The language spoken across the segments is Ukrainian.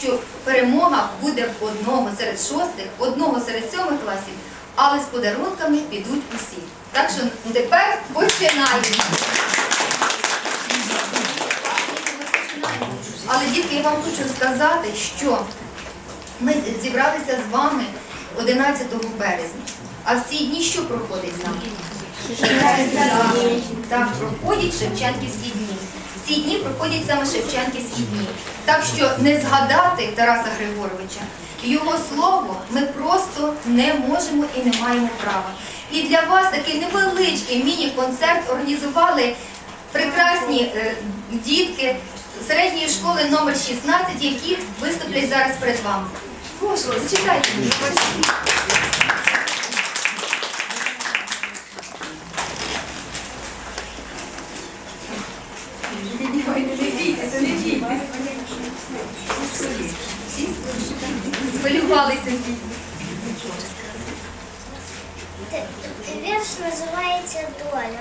що перемога буде в одного серед шостих, одного серед сьомих класів, але з подарунками підуть усі. Так що тепер починаємо. Але дітки, я вам хочу сказати, що ми зібралися з вами 11 березня. А в ці дні що проходить з нами? Так, проходять Шевченківські дні. Ці дні проходять саме Шевченківські дні. Так що не згадати Тараса Григоровича, його слово ми просто не можемо і не маємо права. І для вас такий невеличкий міні-концерт організували прекрасні е, дітки середньої школи номер 16, які виступлять зараз перед вами. Прошу, зачекайте. Схвилювалися. Ти- Вірш називається Доля.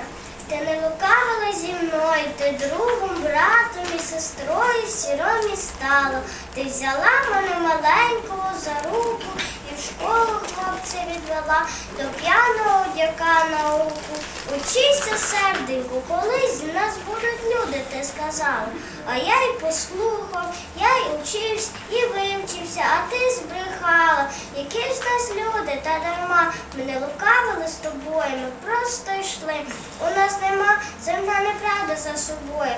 Ти не лукавила зі мною, ти другом, братом і сестрою сіромі стало. Ти взяла мене маленького за руку і в школу хлопця відвела до п'яного дяка науку. Учися, серденьку, колись з нас будуть люди, ти сказала. А я й послухав, я й учився і вивчився, а ти збрехала. Які ж нас люди, та дарма ми не лукавили з тобою, ми просто йшли. У нас нема земна неправда за собою.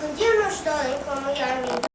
Ходімо ж, доленько моя мій.